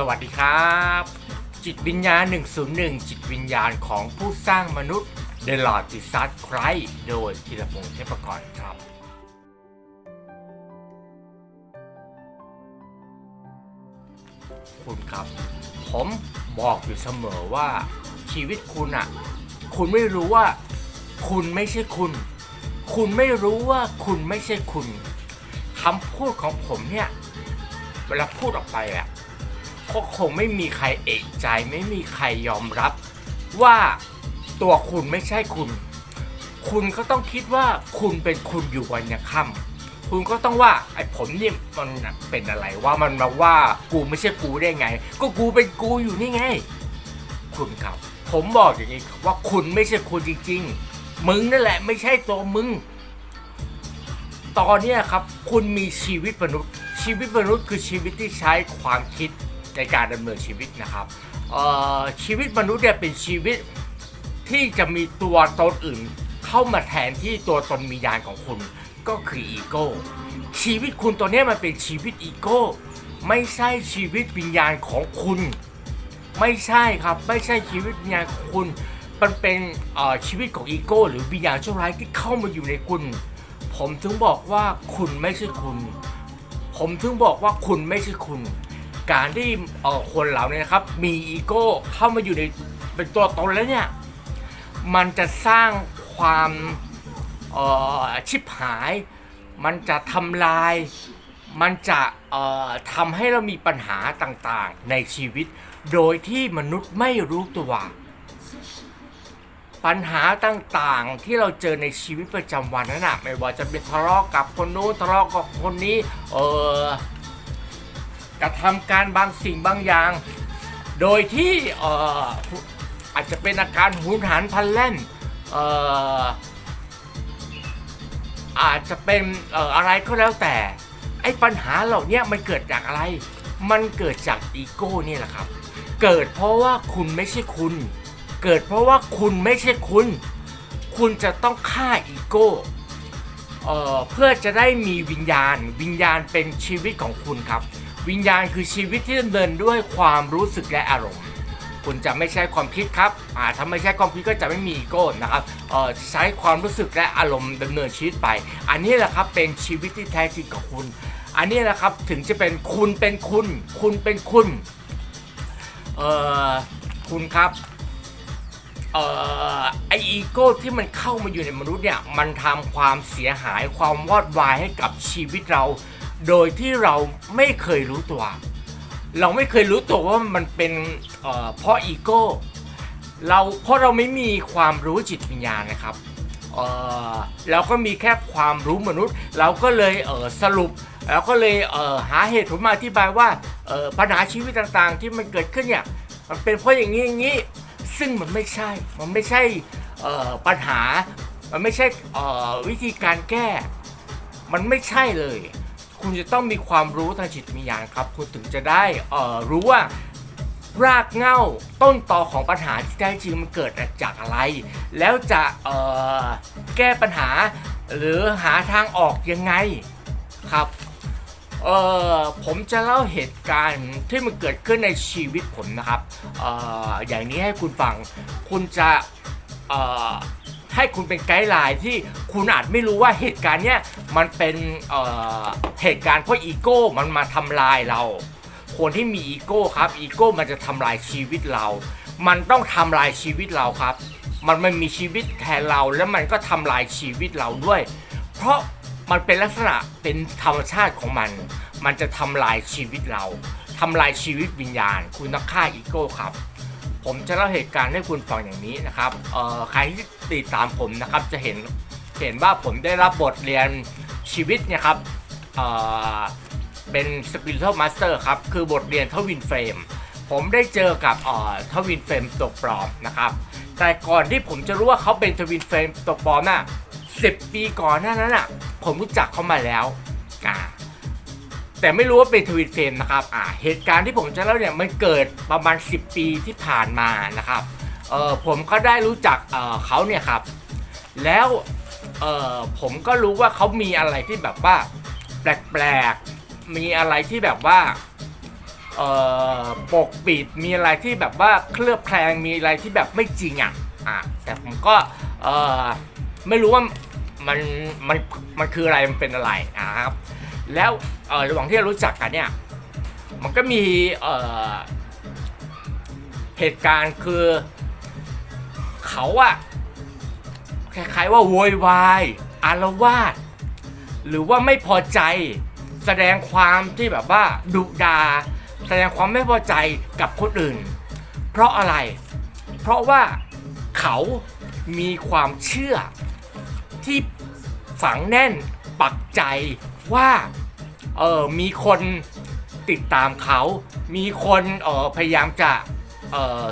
สวัสดีครับ จิตวิญญาณ 101 จิตวิญญาณของผู้สร้างมนุษย์ The Lord d i s a s Christ โดยธีรพงษ์เทพกรครับ คุณครับ ผมบอกอยู่เสมอว่าชีวิตคุณอะคุณไม่รู้ว่า คุณไม่ใช่คุณ คุณไม่รู้ว่าคุณไม่ใช่คุณคำพูดของผมเนี่ย เวลาพูดออกไปอะ ก็คงไม่มีใครเอกใจไม่มีใครยอมรับ ว่าตัวคุณไม่ใช่คุณ คุณก็ต้องคิดว่าคุณเป็นคุณอยู่วันยังค่ำคุณก็ต้องว่าไอ้ผมนี่มันเป็นอะไรว่ามันมาว่ากูไม่ใช่กูได้ไง ก็กูเป็นกูอยู่นี่ไง คุณครับ ผมบอกอย่างนี้ว่าคุณไม่ใช่คุณจริง ๆ มึงนั่นแหละไม่ใช่ตัวมึงตอนนี้ครับคุณมีชีวิตมนุษย์ ชีวิตมนุษย์คือชีวิตที่ใช้ความคิด ในการดำเนินชีวิตนะครับชีวิตมนุษย์เนี่ยเป็นชีวิตที่จะมีตัวตนอื่น เข้ามาแทนที่ตัวตนมียานของคุณก็คืออีโก้ชีวิตคุณตัวนี้มันเป็นชีวิตอีโก้ไม่ใช่ชีวิตวิญญาณของคุณ ไม่ใช่ครับไม่ใช่ชีวิตวิญญาณของคุณมันเป็นชีวิตของอีโก้หรือวิญญาณชั่วร้ายที่เข้ามาอยู่ในคุณ ผมถึงบอกว่าคุณไม่ใช่คุณ ผมถึงบอกว่าคุณไม่ใช่คุณ การที่เออคนเหล่านี้นะครับมีอีโก้เข้ามาอยู่ในเป็นตัวตนแล้วเนี่ยมันจะสร้างความเออชิบหาย มันจะทำลาย มันจะเอ่อทำให้เรามีปัญหาต่างๆในชีวิต โดยที่มนุษย์ไม่รู้ตัวปัญหาต่างๆที่เราเจอในชีวิตประจำวันนั้นนะไม่ว่าจะเป็นทะเลาะกับคนนู้นทะเลาะกับคนนี้ เออ กระทำการบางสิ่งบางอย่าง โดยที่อออาจจะเป็นอาการหุนหันพันแล่นอาจจะเป็นอะไรก็แล้วแต่ ไอ้ปัญหาเหล่านี้มันเกิดจากอะไร มันเกิดจากอีโก้นี่แหละครับ เกิดเพราะว่าคุณไม่ใช่คุณ เกิดเพราะว่าคุณไม่ใช่คุณ คุณจะต้องฆ่าอีโก้เพื่อจะได้มีวิญญาณ วิญญาณเป็นชีวิตของคุณครับ วิญญาณคือชีวิตที่ดำเนินด้วยความรู้สึกและอารมณ์ คุณจะไม่ใช้ความคิดครับอ่าถ้าไม่ใช้ความคิดก็จะไม่มีอีโก้นะครับเอ่อใช้ความรู้สึกและอารมณ์ดำเนินชีวิตไป อันนี้แหละครับเป็นชีวิตที่แท้จริงของคุณ อันนี้แหละครับถึงจะเป็นคุณเป็นคุณ คุณเป็นคุณเอ่อคุณครับเอ่อไออีโก้ที่มันเข้ามาอยู่ในมนุษย์เนี่ยมันทำความเสียหายความวอดวายให้กับชีวิตเรา โดยที่เราไม่เคยรู้ตัว เราไม่เคยรู้ตัวว่ามันเป็นเพราะอีโก้เราเพราะเราไม่มีความรู้จิตวิญญาณนะครับเราก็มีแค่ความรู้มนุษย์ เราก็เลยเสรุปเราก็เลยเหาเหตุผลมาอธิบายว่าปัญหาชีวิตต่างๆ ที่มันเกิดขึ้นเนี่ยมันเป็นเพราะอย่างนี้อย่างนี้ซึ่งมันไม่ใช่ มันไม่ใช่ปัญหา มันไม่ใช่วิธีการแก้ มันไม่ใช่เลย คุณจะต้องมีความรู้ทางจิตวิญญาณครับ คุณถึงจะได้เอ่อรู้ว่ารากเหง้าต้นตอของปัญหาที่แท้จริงมันเกิดจากอะไร แล้วจะเอ่อแก้ปัญหา หรือหาทางออกยังไงครับเอ่อผมจะเล่าเหตุการณ์ที่มันเกิดขึ้นในชีวิตผมนะครับเอ่ออย่างนี้ให้คุณฟัง คุณจะเอ่อ ให้คุณเป็นไกด์ไลน์ที่คุณอาจไม่รู้ว่าเหตุการณ์เนี้ยมันเป็นเอ่อเหตุการณ์เพราะอีโก้มันมาทำลายเรา คนที่มีอีโก้ครับอีโก้มันจะทำลายชีวิตเรา มันต้องทำลายชีวิตเราครับ มันไม่มีชีวิตแทนเราแล้วมันก็ทำลายชีวิตเราด้วย เพราะมันเป็นลักษณะเป็นธรรมชาติของมัน มันจะทำลายชีวิตเราทำลายชีวิตวิญญาณ คุณต้องฆ่าอีโก้ครับ ผมจะเล่าเหตุการณ์ให้คุณฟังอย่างนี้นะครับใครที่ติดตามผมนะครับจะเห็นเห็นว่าผมได้รับบทเรียนชีวิตเนี่ยครับเเป็น Spiritual Master ครับ คือบทเรียนทวินเฟรมผมได้เจอกับเทวินเฟรมตัวปลอมนะครับ แต่ก่อนที่ผมจะรู้ว่าเขาเป็นทวินเฟรมตัวปลอมน่ะสิบปีก่อนหน้านั้นอะผมรู้จักเขามาแล้วอ่า แต่ไม่รู้ว่าเป็นทวินเฟรมนะครับอ่าเหตุการณ์ที่ผมจะเล่าเนี่ยมันเกิดประมาณ 10 ปีที่ผ่านมานะครับเออผมก็ได้รู้จักเออเขาเนี่ยครับ แล้วเออผมก็รู้ว่าเขามีอะไรที่แบบว่าแปลกๆ มีอะไรที่แบบว่าเออปกปิด มีอะไรที่แบบว่าเคลือบแคลง มีอะไรที่แบบไม่จริงอะอะแต่ผมก็เออไม่รู้ว่ามันมันมันคืออะไรมันเป็นอะไรนะครับ แล้วระหว่างที่เรารู้จักกันเนี่ย มันก็มีเเหตุการณ์คือ เขาอะคล้ายๆว่าโวยวายอารวาสหรือว่าไม่พอใจแสดงความที่แบบว่าดุดา แสดงความไม่พอใจกับคนอื่น เพราะอะไร เพราะว่าเขามีความเชื่อที่ฝังแน่นปักใจ ว่าเออมีคนติดตามเขา มีคนเออพยายามจะเออ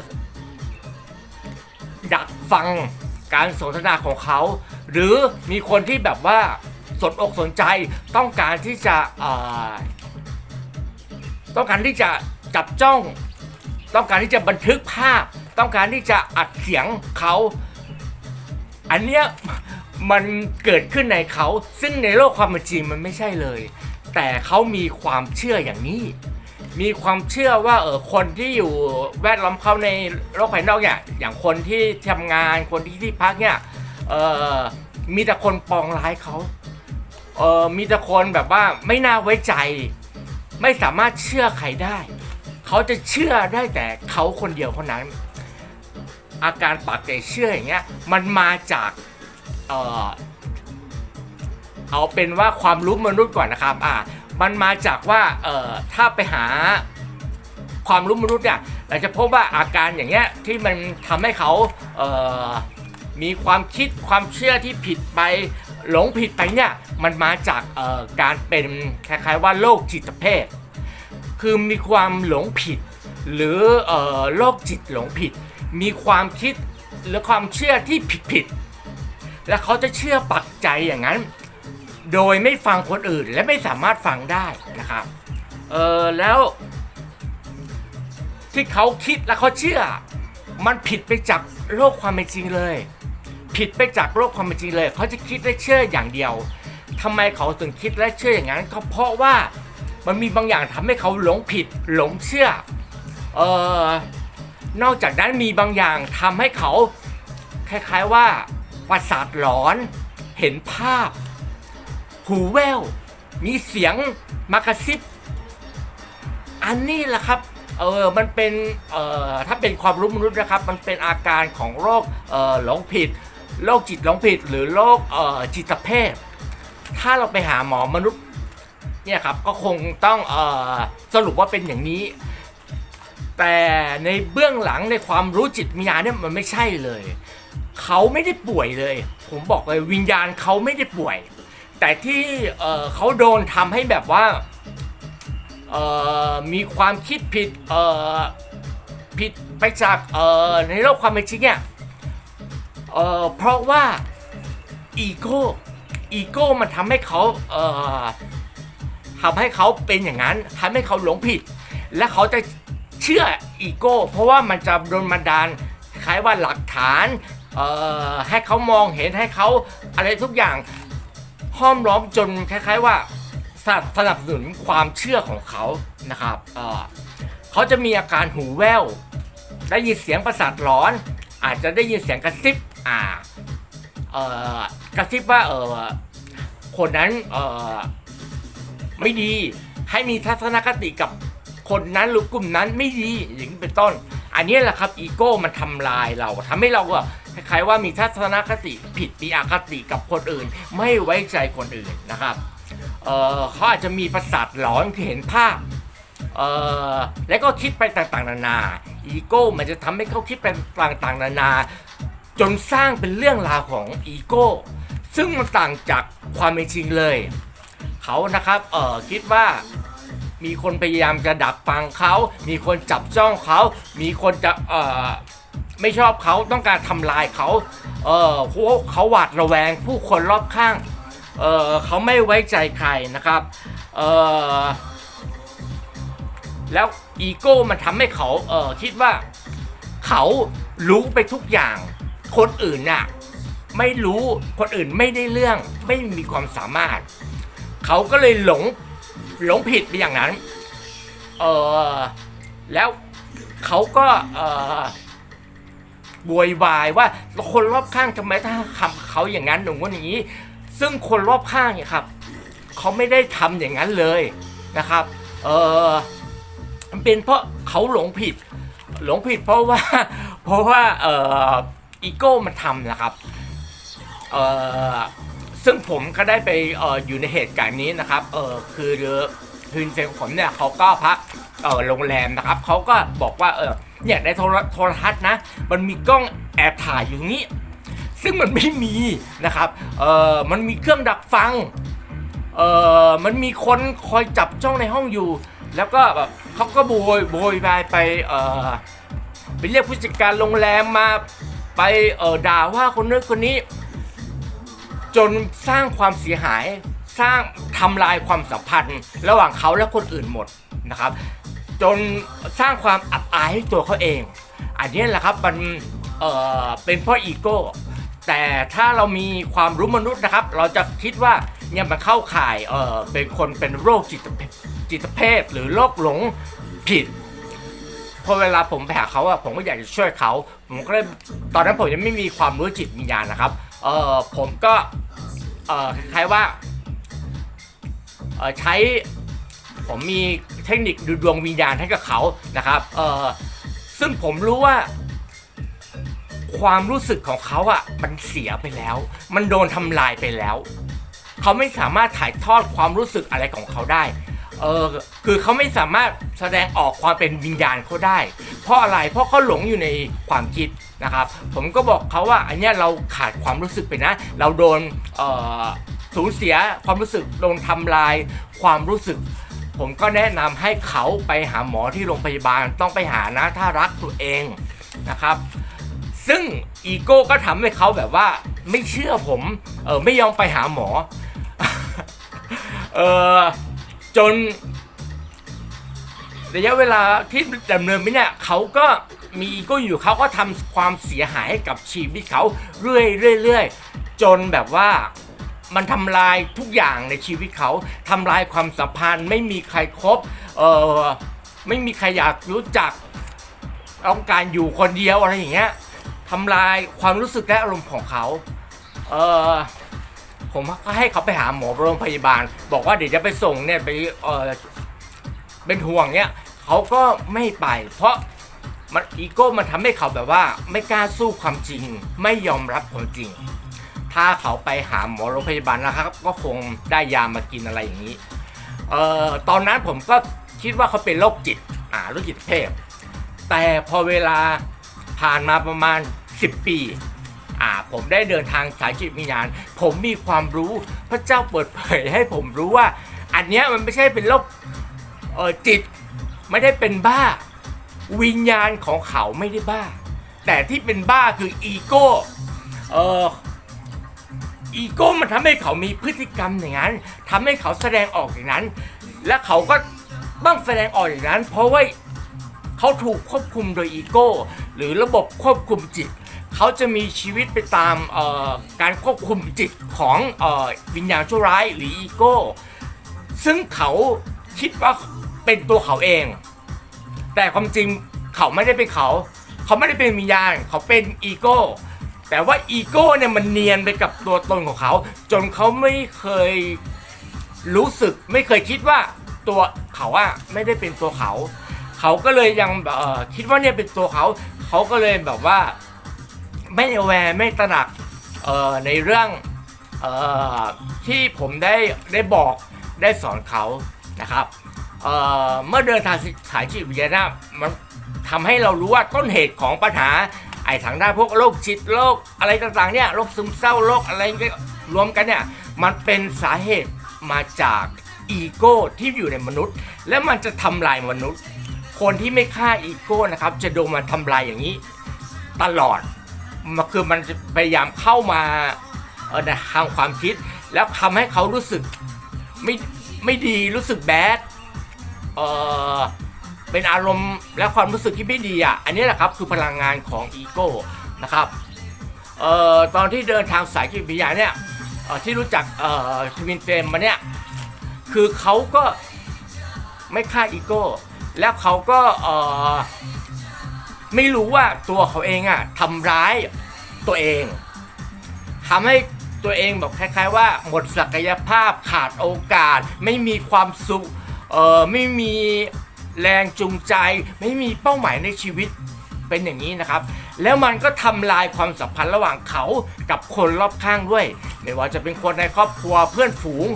ดักฟังการสนทนาของเขา หรือมีคนที่แบบว่าสนอกสนใจต้องการที่จะเออต้องการที่จะจับจ้อง ต้องการที่จะบันทึกภาพ ต้องการที่จะอัดเสียงเขา อันเนี้ย มันเกิดขึ้นในเขา ซึ่งในโลกความเป็นจริงมันไม่ใช่เลย แต่เขามีความเชื่ออย่างนี้ มีความเชื่อว่าเออคนที่อยู่แวดล้อมเขาในโลกภายนอกเนี่ยอย่างคนที่ทำงานคนที่ที่พักเนี่ยเออมีแต่คนปองร้ายเขาเออมีแต่คนแบบว่าไม่น่าไว้ใจ ไม่สามารถเชื่อใครได้ เขาจะเชื่อได้แต่เขาคนเดียวเท่านั้น อาการปักใจเชื่ออย่างเงี้ยมันมาจาก เออเอาเป็นว่าความรู้มนุษย์ก่อนนะครับ อ่า มันมาจากว่า เอ่อ ถ้าไปหาความรู้มนุษย์เนี่ย เราจะพบว่าอาการอย่างเงี้ยที่มันทำให้เขา เอ่อ มีความคิดความเชื่อที่ผิดไป หลงผิดไปเนี่ย มันมาจาก เอ่อ การเป็นคล้ายๆว่าโรคจิตเภท คือมีความหลงผิด หรือ เอ่อ โรคจิตหลงผิด มีความคิดหรือความเชื่อที่ผิดผิด และเขาจะเชื่อปักใจอย่างนั้น โดยไม่ฟังคนอื่นและไม่สามารถฟังได้นะครับเออแล้วที่เขาคิดและเขาเชื่อ มันผิดไปจากโลกความเป็นจริงเลย ผิดไปจากโลกความเป็นจริงเลย เขาจะคิดและเชื่ออย่างเดียวทำไมเขาถึงคิดและเชื่ออย่างนั้นก็เพราะว่ามันมีบางอย่างทำให้เขาหลงผิดหลงเชื่อเออนอกจากนั้นมีบางอย่างทำให้เขาคล้ายๆว่า ประสาทหลอน เห็นภาพ หูแวว มีเสียงมากระซิบ อันนี้แหละครับ เออ มันเป็น เอ่อ ถ้าเป็นความรู้มนุษย์นะครับ มันเป็นอาการของโรค เอ่อ หลงผิด โรคจิตหลงผิด หรือโรค เอ่อ จิตเภท ถ้าเราไปหาหมอมนุษย์ เนี่ยครับ ก็คงต้อง เอ่อ สรุปว่าเป็นอย่างนี้แต่ในเบื้องหลังในความรู้จิตวิญญาณเนี่ยมันไม่ใช่เลย เขาไม่ได้ป่วยเลย ผมบอกเลยวิญญาณเขาไม่ได้ป่วย แต่ที่เเขาโดนทำให้แบบว่ามีความคิดผิดผิดไปจากในโลกความเป็นจริงเนี่ยเพราะว่าอีโก้อีโก้มันทำให้เขาเทำให้เขาเป็นอย่างนั้นทำให้เขาหลงผิด และเขาจะเชื่ออีโก้เพราะว่ามันจะโดนบันดาลคล้ายว่าหลักฐาน เอ่อให้เขามองเห็นให้เขาอะไรทุกอย่างห้อมล้อมจนคล้ายๆว่าสนับสนุนความเชื่อของเขานะครับเเขาจะมีอาการหูแว่วได้ยินเสียงประสาทร้อน อาจจะได้ยินเสียงกระซิบอ่าเออกระซิบว่าเออคนนั้นเออไม่ดีให้มีทัศนคติกับคนนั้นหรือกลุ่มนั้นไม่ดีอย่างนี้เป็นต้น อันนี้แหละครับอีโก้มันทำลายเราทำให้เราก็ คล้ายๆว่ามีทัศนคติผิดมีอคติกับคนอื่น ไม่ไว้ใจคนอื่นนะครับเเขาอาจจะมีประสาทหลอนคือเห็นภาพและก็คิดไปต่างๆ นานา อีโก้มันจะทำให้เขาคิดไปต่างๆ นานา จนสร้างเป็นเรื่องราวของอีโก้ ซึ่งมันต่างจากความเป็นจริงเลย เขานะครับเออคิดว่ามีคนพยายามจะดักฟังเขา มีคนจับจ้องเขา มีคนจะเออ ไม่ชอบเขาต้องการทำลายเขาเออเขาหวาดระแวงผู้คนรอบข้างเออเขาไม่ไว้ใจใครนะครับเออแล้วอีโก้มันทำให้เขาเออคิดว่าเขารู้ไปทุกอย่าง คนอื่นน่ะไม่รู้คนอื่นไม่ได้เรื่องไม่มีความสามารถ เขาก็เลยหลงหลงผิดไปอย่างนั้นเออแล้วเขาก็เออ โวยวายว่าคนรอบข้างทำไมถ้าคำเขาอย่างนั้นหนุ่มคนอย่างนี้ ซึ่งคนรอบข้างเนี่ยครับเขาไม่ได้ทำอย่างนั้นเลยนะครับ เออมันเป็นเพราะเขาหลงผิด หลงผิดเพราะว่า เพราะว่าเอออีโก้มันทำนะครับ เออซึ่งผมก็ได้ไปเอออยู่ในเหตุการณ์นี้นะครับ เออคือ คืนเซนผมเนี่ยเขาก็พักเออโรงแรมนะครับเขาก็บอกว่าเออเนี่ยในโทรโทรทัศน์นะ มันมีกล้องแอบถ่ายอยู่นี้ ซึ่งมันไม่มีนะครับเออมันมีเครื่องดักฟังเออมันมีคนคอยจับจ้องในห้องอยู่ แล้วก็แบบเขาก็โบยโบยบายไปเออไปเรียกผู้จัดการโรงแรมมาไปเออด่าว่าคนนู้นคนนี้ จนสร้างความเสียหาย สร้างทำลายความสัมพันธ์ ระหว่างเขาและคนอื่นหมดนะครับ จนสร้างความอับอายให้ตัวเขาเอง อันนี้แหละครับมันเออเป็นเพราะอีโก้แต่ถ้าเรามีความรู้มนุษย์นะครับ เราจะคิดว่าเนี่ยมันเข้าข่ายเออเป็นคนเป็นโรคจิตเภจิตเภทหรือโรคหลงผิดพอเวลาผมไปหาเขาอะผมก็อยากจะช่วยเขา ผมก็เลยตอนนั้นผมยังไม่มีความรู้จิตวิญญาณนะครับเออผมก็เออคล้ายๆว่า ใช้ผมมีเทคนิคดูดวงวิญญาณให้กับเขานะครับเออซึ่งผมรู้ว่า ความรู้สึกของเขาอะมันเสียไปแล้ว มันโดนทำลายไปแล้ว เขาไม่สามารถถ่ายทอดความรู้สึกอะไรของเขาได้เออคือเขาไม่สามารถแสดงออกความเป็นวิญญาณเขาได้ เพราะอะไรเพราะเขาหลงอยู่ในความคิดนะครับ ผมก็บอกเขาว่าอันนี้เราขาดความรู้สึกไปนะ เราโดนเอ่อ สูญเสียความรู้สึกโดนทำลายความรู้สึก ผมก็แนะนำให้เขาไปหาหมอที่โรงพยาบาลต้องไปหานะถ้ารักตัวเองนะครับ ซึ่งอีโก้ก็ทำให้เขาแบบว่าไม่เชื่อผมเออไม่ยอมไปหาหมอเออจนระยะเวลาที่ดำเนินไปเนี่ยเขาก็มีอีโก้อยู่เขาก็ทำความเสียหายให้กับชีวิตเขาเรื่อยเรื่อยๆจนแบบว่า มันทำลายทุกอย่างในชีวิตเขาทำลายความสัมพันธ์ ไม่มีใครครบเออไม่มีใครอยากรู้จักต้องการอยู่คนเดียวอะไรอย่างเงี้ยทำลายความรู้สึกและอารมณ์ของเขาเออผมก็ให้เขาไปหาหมอโรงพยาบาล บอกว่าเดี๋ยวจะไปส่งเนี่ยไปเออเป็นห่วงเนี่ยเขาก็ไม่ไป เพราะมันอีโก้มันทำให้เขาแบบว่า ไม่กล้าสู้ความจริง ไม่ยอมรับความจริง ถ้าเขาไปหาหมอโรงพยาบาลนะครับ ก็คงได้ยามากินอะไรอย่างนี้ เอ่อตอนนั้นผมก็คิดว่าเขาเป็นโรคจิตอ่าโรคจิตเพศแต่พอเวลาผ่านมาประมาณ 10 ปีอ่าผมได้เดินทางสายจิตวิญญาณ ผมมีความรู้พระเจ้าเปิดเผยให้ผมรู้ว่า อันเนี้ยมันไม่ใช่เป็นโรคเออจิตไม่ได้เป็นบ้า วิญญาณของเขาไม่ได้บ้า แต่ที่เป็นบ้าคืออีโก้เออ อีโก้มันทำให้เขามีพฤติกรรมอย่างนั้นทำให้เขาแสดงออกอย่างนั้น และเขาก็ต้องแสดงออกอย่างนั้น เพราะว่าเขาถูกควบคุมโดยอีโก้ หรือระบบควบคุมจิต เขาจะมีชีวิตไปตามการควบคุมจิตของอวิญญาณชั่วร้ายหรืออีโก้ ซึ่งเขาคิดว่าเป็นตัวเขาเอง แต่ความจริงเขาไม่ได้เป็นเขา เขาไม่ได้เป็นวิญญาณ เขาเป็นอีโก้ แต่ว่าอีโก้เนี่ยมันเนียนไปกับตัวตนของเขา จนเขาไม่เคยรู้สึกไม่เคยคิดว่าตัวเขาอะไม่ได้เป็นตัวเขา เขาก็เลยยังแบบเอ่อคิดว่าเนี่ยเป็นตัวเขา เขาก็เลยแบบว่าไม่แวร์ไม่ตระหนักเอ่อในเรื่องเอ่อที่ผมได้ได้บอกได้สอนเขานะครับเอ่อเมื่อเดินทางสายจิตวิทยามันทำให้เรารู้ว่าต้นเหตุของปัญหา ไอ้ทางด้านพวกโรคจิตโรคอะไรต่างๆเนี่ยโรคซึมเศร้าโรคอะไรรวมกันเนี่ยมันเป็นสาเหตุมาจากอีโก้ที่อยู่ในมนุษย์ และมันจะทำลายมนุษย์ คนที่ไม่ฆ่าอีโก้นะครับ จะโดนมันทำลายอย่างนี้ ตลอดมันคือมันพยายามเข้ามาในทางความคิด แล้วทำให้เขารู้สึกไม่ไม่ดีรู้สึกแบดเออ เป็นอารมณ์และความรู้สึกที่ไม่ดีอะ อันนี้แหละครับคือพลังงานของอีโก้นะครับเอ่อตอนที่เดินทางสายจิตวิทยาเนี่ยเออที่รู้จักเอ่อทวินเฟมมาเนี่ยคือเขาก็ไม่ฆ่าอีโก้ แล้วเขาก็เอ่อไม่รู้ว่าตัวเขาเองอะทำร้ายตัวเองทำให้ตัวเองแบบคล้าย ๆ ว่าหมดศักยภาพขาดโอกาส ไม่มีความสุขเอ่อไม่มี แรงจูงใจ ไม่มีเป้าหมายในชีวิตเป็นอย่างนี้นะครับ แล้วมันก็ทำลายความสัมพันธ์ระหว่างเขากับคนรอบข้างด้วย ไม่ว่าจะเป็นคนในครอบครัวเพื่อนฝูง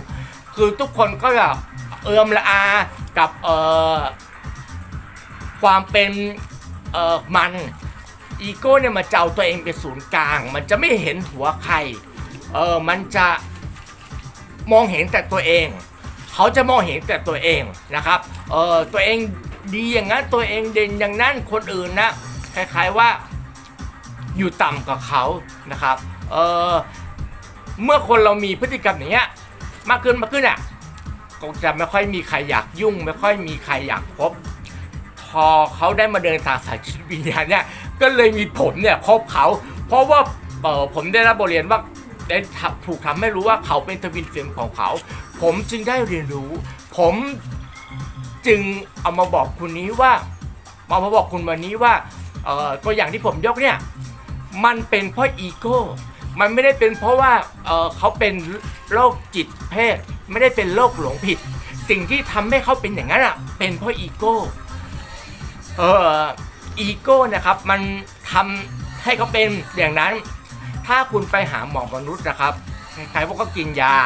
คือทุกคนก็จะเอือมละอากับเอ่อความเป็นเอ่อมันอีโก้เนี่ยมันจะเอาตัวเองเป็นศูนย์กลาง มันจะไม่เห็นหัวใคร เออ มันจะมองเห็นแต่ตัวเอง เขาจะมองเห็นแต่ตัวเองนะครับเออตัวเองดีอย่างนั้นตัวเองเด่นอย่างนั้นคนอื่นนะคล้ายๆว่าอยู่ต่ำกว่าเขานะครับเออเมื่อคนเรามีพฤติกรรมอย่างเงี้ยมากขึ้นมากขึ้นอะก็จะไม่ค่อยมีใครอยากยุ่ง ไม่ค่อยมีใครอยากพบ พอเขาได้มาเดินทางสายจิตวิญญาณเนี่ยก็เลยมีผมเนี่ยคบเขา เพราะว่าเออผมได้รับบทเรียนว่าได้ถูกทำให้รู้ว่าเขาเป็นทวินเฟรมของเขา ผมจึงได้เรียนรู้ ผมจึงเอามาบอกคุณนี้ว่าเอามาบอกคุณวันนี้ว่าตัวอย่างที่ผมยกเนี่ยมันเป็นเพราะอีโก้ มันไม่ได้เป็นเพราะว่าเเขาเป็นโรคจิตเพศ ไม่ได้เป็นโรคหลงผิด สิ่งที่ทำให้เขาเป็นอย่างนั้นอะเป็นเพราะอีโก้เอออีโก้นะครับมันทำให้เขาเป็นอย่างนั้น ถ้าคุณไปหาหมอมนุษย์นะครับใครๆพวกก็กินยา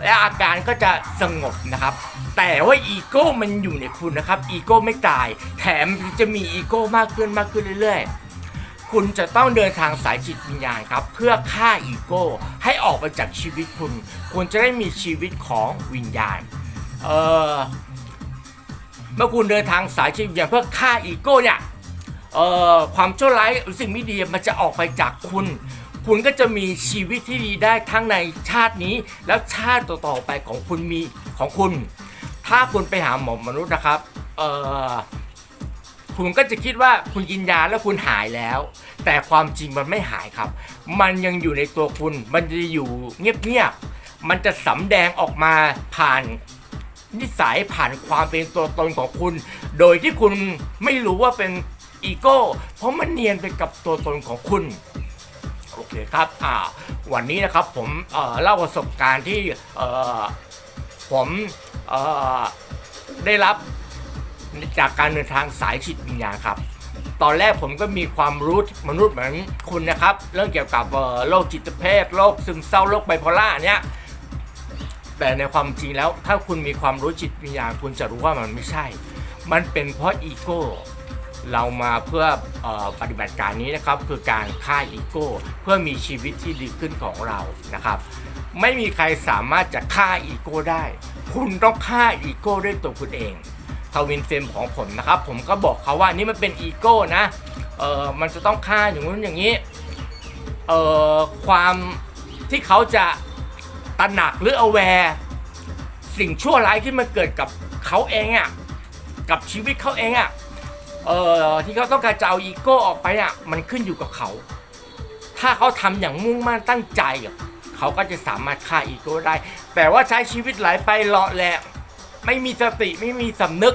และอาการก็จะสงบนะครับ แต่ว่าอีโก้มันอยู่ในคุณนะครับ อีโก้ไม่ตาย แถมจะมีอีโก้มากขึ้นมากขึ้นเรื่อยๆ คุณจะต้องเดินทางสายจิตวิญญาณครับ เพื่อฆ่าอีโก้ให้ออกไปจากชีวิตคุณ คุณจะได้มีชีวิตของวิญญาณ เออเมื่อคุณเดินทางสายจิตวิญญาณเพื่อฆ่าอีโก้เนี่ยเอ่อความชั่วร้ายหรือสิ่งไม่ดีมันจะออกไปจากคุณ คุณก็จะมีชีวิตที่ดีได้ทั้งในชาตินี้ แล้วชาติต่อๆไปของคุณมีของคุณ ถ้าคุณไปหาหมอมนุษย์นะครับเออคุณก็จะคิดว่าคุณกินยาแล้วคุณหายแล้ว แต่ความจริงมันไม่หายครับ มันยังอยู่ในตัวคุณ มันจะอยู่เงียบๆมันจะสำแดงออกมาผ่านนิสัยผ่านความเป็นตัวตนของคุณ โดยที่คุณไม่รู้ว่าเป็นอีโก้ เพราะมันเนียนไปกับตัวตนของคุณ เคครับอ่าวันนี้นะครับผมเอ่อเล่าประสบการณ์ที่เอ่อผมเอ่อได้รับจากการเดินทางสายจิตวิญญาณครับ ตอนแรกผมก็มีความรู้มนุษย์เหมือนคุณนะครับ เรื่องเกี่ยวกับโรคจิตเภทโรคซึมเศร้าโรคไบโพล่าเนี้ยแต่ในความจริงแล้วถ้าคุณมีความรู้จิตวิญญาณคุณจะรู้ว่ามันไม่ใช่ มันเป็นเพราะอีโก้ เรามาเพื่อออปฏิบัติการนี้นะครับคือการฆ่าอีโก้เพื่อมีชีวิตที่ดีขึ้นของเรานะครับ ไม่มีใครสามารถจะฆ่าอีโก้ได้ คุณต้องฆ่าอีโก้ด้วยตัวคุณเองทวินเฟมของผมนะครับ ผมก็บอกเขาว่านี่มันเป็นอีโก้นะเออมันจะต้องฆ่าอย่างนู้นอย่างนี้เออความที่เขาจะตระหนักหรือ aware สิ่งชั่วร้ายที่มันเกิดกับเขาเองอะ่ะกับชีวิตเขาเองอะ่ะ เออที่เขาต้องการจะเอาอีโก้ออกไปอะมันขึ้นอยู่กับเขา ถ้าเขาทำอย่างมุ่งมั่นตั้งใจเขาก็จะสามารถฆ่าอีโก้ได้ แต่ว่าใช้ชีวิตไหลไปเลาะแหละไม่มีสติไม่มีสำนึก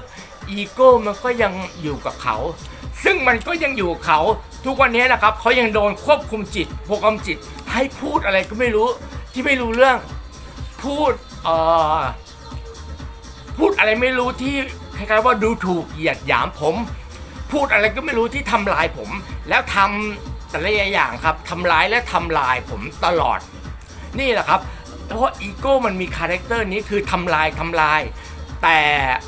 อีโก้มันก็ยังอยู่กับเขา ซึ่งมันก็ยังอยู่กับเขา ทุกวันนี้นะครับเขายังโดนควบคุมจิตโปรแกรมจิตให้พูดอะไรก็ไม่รู้ที่ไม่รู้เรื่องพูดเอ่อพูดอะไรไม่รู้ที่คล้ายๆว่าดูถูกเหยียดหยามผม พูดอะไรก็ไม่รู้ที่ทำลายผม แล้วทำแต่ละอย่างครับทำร้ายและทำลายผมตลอด นี่แหละครับ เพราะอีโก้มันมีคาแรคเตอร์นี้คือทำลายทำลาย แต่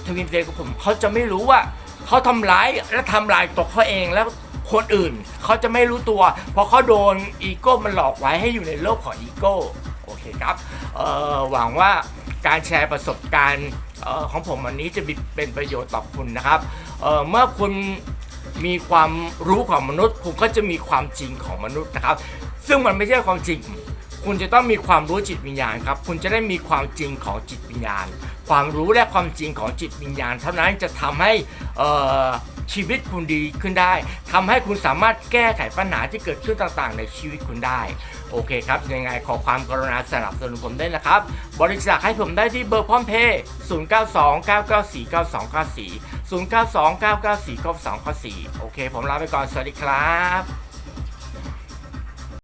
ทวินเฟรของผมเขาจะไม่รู้ว่าเขาทำร้ายและทำลายตัวเขาเองแล้วคนอื่นเขาจะไม่รู้ตัว เพราะเขาโดนอีโก้มันหลอกไว้ให้อยู่ในโลกของอีโก้โอเคครับหวังว่าการแชร์ประสบการณ์ ของผมวันนี้จะเป็นประโยชน์ต่อคุณนะครับเเมื่อคุณมีความรู้ของมนุษย์ คุณก็จะมีความจริงของมนุษย์นะครับ ซึ่งมันไม่ใช่ความจริง คุณจะต้องมีความรู้จิตวิญญาณครับ คุณจะได้มีความจริงของจิตวิญญาณ ความรู้และความจริงของจิตวิญญาณ เท่านั้นจะทำให้ ชีวิตคุณดีขึ้นได้ทำให้คุณสามารถแก้ไขปัญหาที่เกิดขึ้นต่างๆ ในชีวิตคุณได้ โอเคครับยังไงขอความกรุณาสนับสนุนผมได้นะครับ บริจาคให้ผมได้ที่เบอร์พร้อมเพย์0929949294 0929949294 โอเค ผมลาไปก่อน สวัสดีครับ